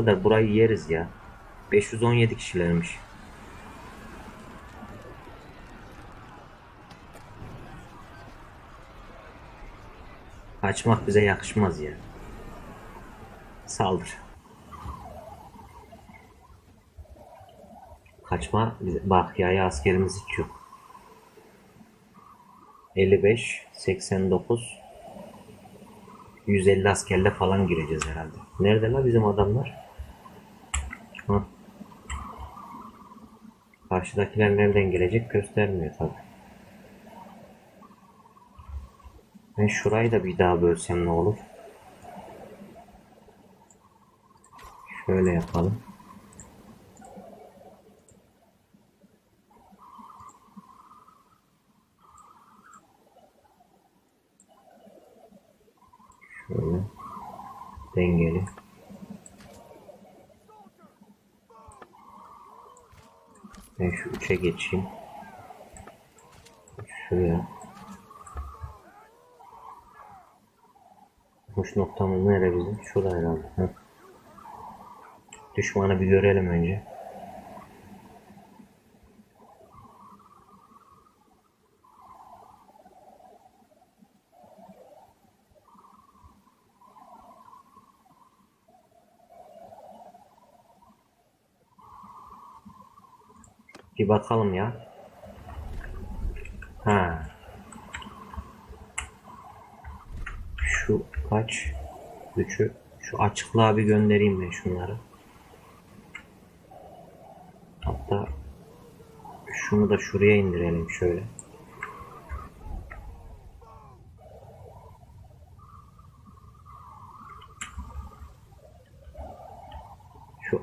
kadar burayı yeriz ya. 517 kişilermiş. Kaçmak bize yakışmaz ya. Saldır. Kaçma, bak ya askerimiz hiç yok. 55, 89, 150 askerle falan gireceğiz herhalde. Nerede la bizim adamlar? Ha. Karşıdakiler nereden gelecek göstermiyor tabi. Ben şurayı da bir daha bölsem ne olur? Şöyle yapalım. Şöyle dengeli. Ben şu 3'e geçeyim. Şuraya. Hoş noktamız nere bizim? Şurada herhalde. Düşmanı bir görelim önce. Bir bakalım ya. Ha. Şu kaç? Üçü. Şu açıklığa bir göndereyim ben şunları. Hatta şunu da şuraya indirelim şöyle.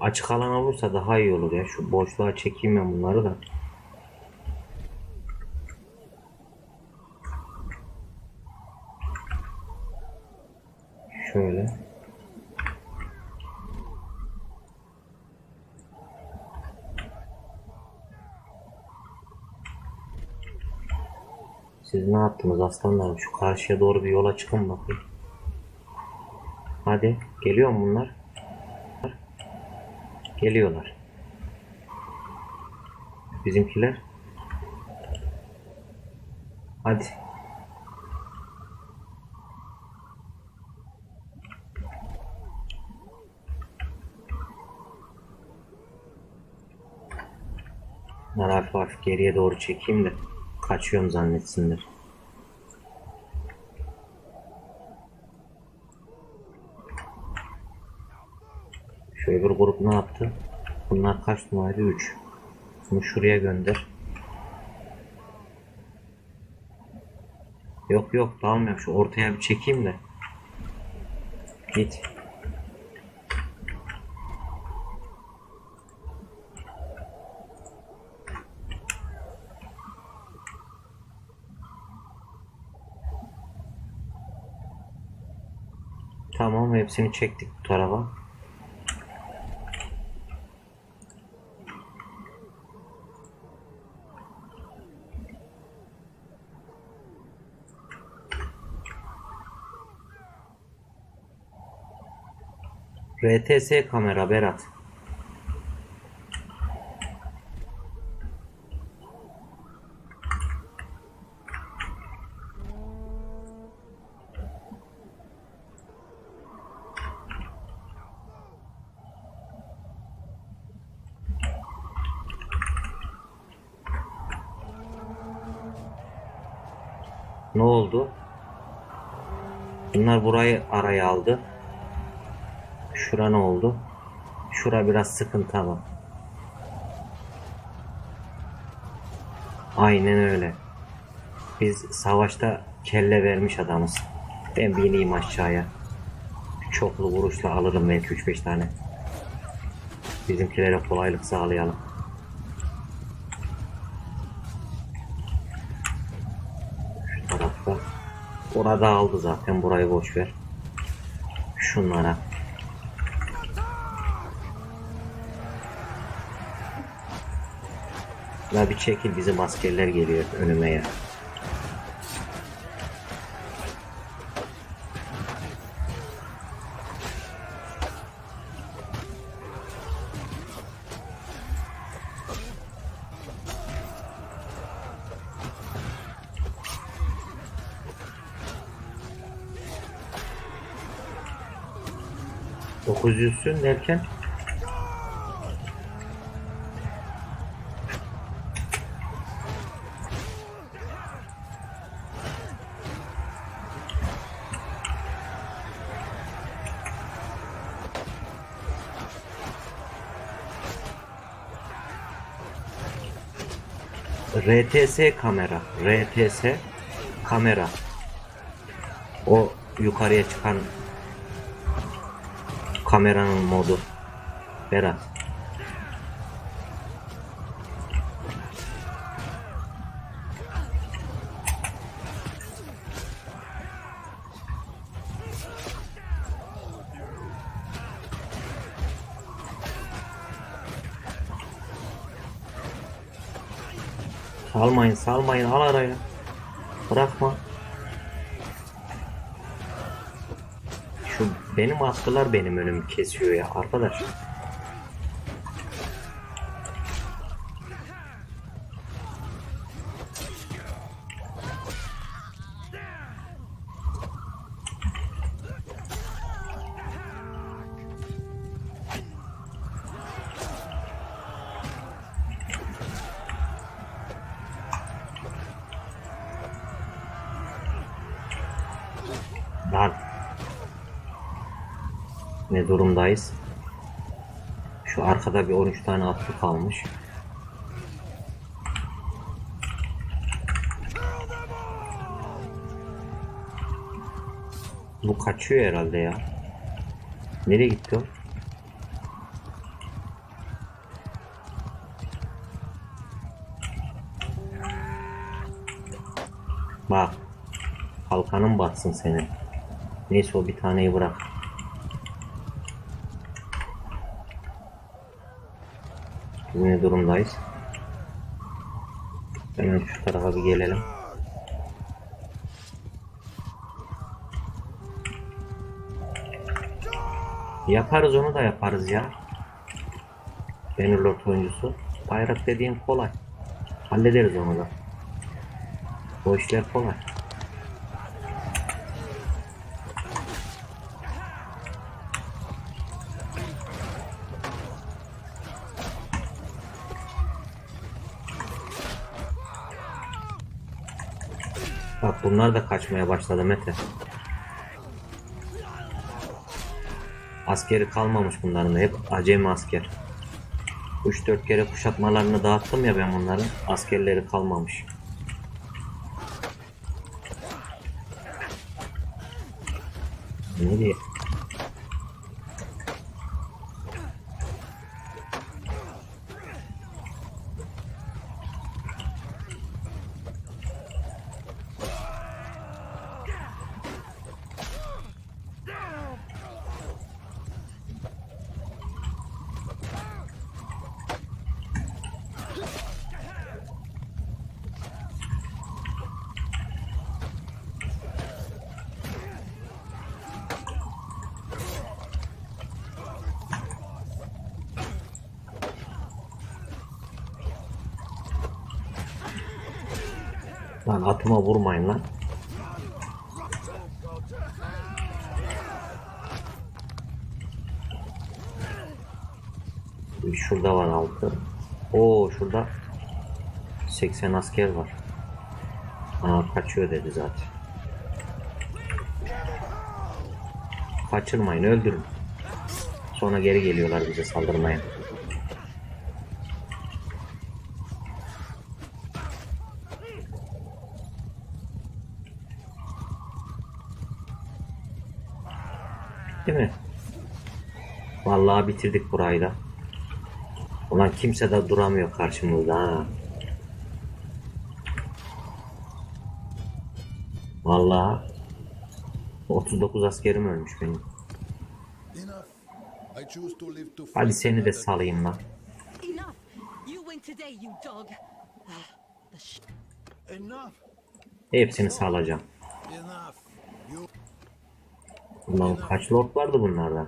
Açık alan olursa daha iyi olur ya. Şu boşluğa çekeyim ben bunları da. Şöyle. Siz ne yaptınız aslanlarım? Şu karşıya doğru bir yola çıkın bakayım. Hadi. Geliyor mu bunlar? Geliyorlar. Bizimkiler. Hadi. Ben hafif hafif geriye doğru çekeyim de kaçıyorum zannetsinler. Öbür grup ne yaptı? Bunlar kaç numaraydı? 3. Bunu şuraya gönder. Yok yok dalmıyorum. Şu ortaya bir çekeyim de. Git. Tamam hepsini çektik bu tarafa. RTS kamera Berat. Ne oldu? Bunlar burayı araya aldı. Şura ne oldu? Şura biraz sıkıntı ama. Aynen öyle. Biz savaşta kelle vermiş adamız. Ben bir ineyim aşağıya. Çoklu vuruşla alırım belki 3-5 tane. Bizimkilere kolaylık sağlayalım. Şu tarafta. Orada aldı zaten burayı boş ver. Şunlara. La bir çekil bizim askerler geliyor önüme ya. Dokuz yüzsün derken RTS kamera. RTS kamera. O yukarıya çıkan kameranın modu. Berat. Salmayın salmayın al araya. Bırakma. Şu benim askılar benim önümü kesiyor ya arkadaş. Ne durumdayız? Şu arkada bir 13 tane atlı kalmış. Bu kaçıyor herhalde ya. Nereye gitti o? Bak. Kalkanın batsın senin. Neyse o bir taneyi bırak. Ne durumdayız? Hemen şu tarafa bir gelelim. Yaparız onu da yaparız ya. Bannerlord oyuncusu. Bayrak dediğin kolay. Hallederiz onu da. O işler kolay. Bak bunlar da kaçmaya başladı Mete. Askeri kalmamış bunların da hep acemi asker. 3-4 kere kuşatmalarını dağıttım ya ben bunların. Askerleri kalmamış. Nereye? Lan atıma vurmayın lan. Şurada var altı. Oo şurada 80 asker var. Aa kaçıyor dedi zaten. Kaçırmayın öldürün. Sonra geri geliyorlar bize saldırmaya. Değil mi? Vallahi bitirdik burayı da. Ulan kimse de duramıyor karşımızda ha. Vallahi 39 askerim ölmüş benim. Hadi seni de salayım lan. Ah. Hepsini salacağım. Ulan kaç lord vardı bunlarda?